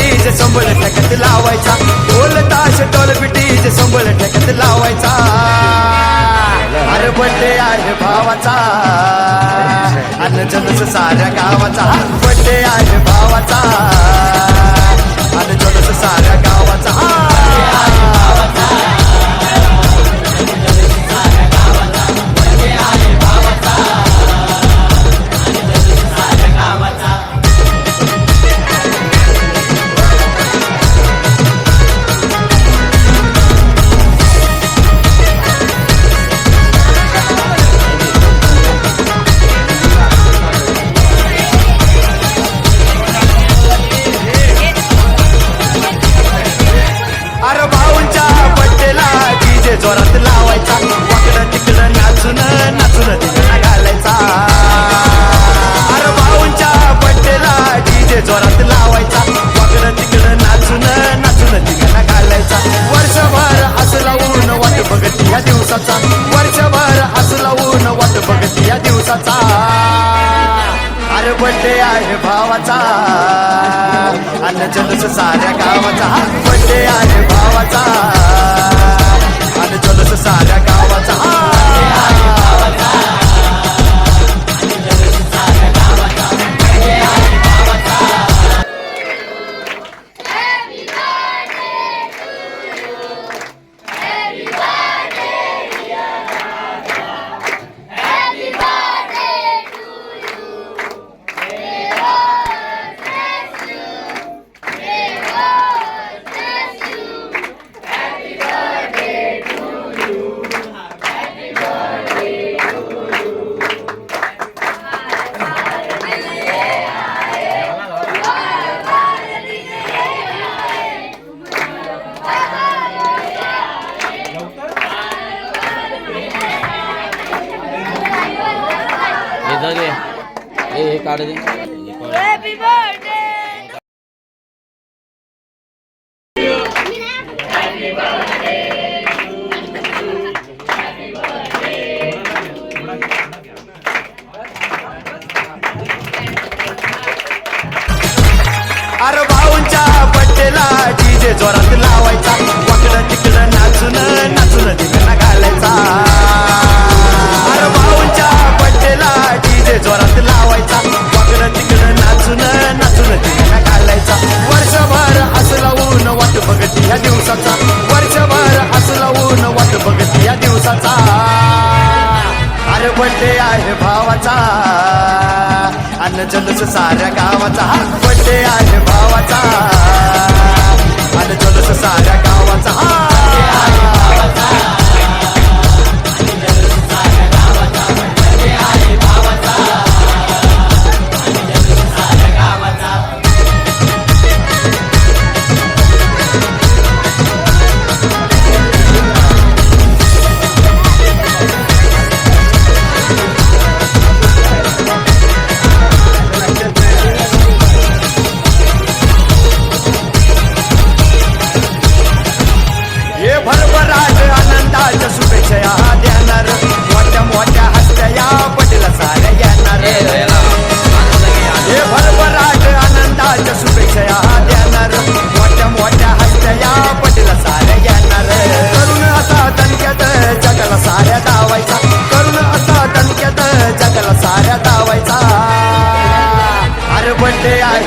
बिटीज संबळ ठेकत लावायचा. ढोल ताश ढोल बिटीज संबळ ठेकत लावायचा. अरे बड्डे आहे भावाचा. अन्न जनस साऱ्या गावाचा. बड्डे आहे भावाचा. अन्न जनस साऱ्या गावाचा. साऱ्या गावाचा हा बड्डे आहे भावाचा. आणि चलस साऱ्या गाव Happy birthday! बड्डे आहे भावाचा. अन्न जलस साऱ्या गावाचा हा बड्डे आहे भावाचा. अन्न जलस साऱ्या गावाचा. हा आहे भावाचा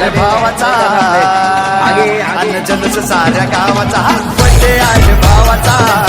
अन भावाचा अन जनस साऱ्या गावाचा. बड्डे आज भावाचा.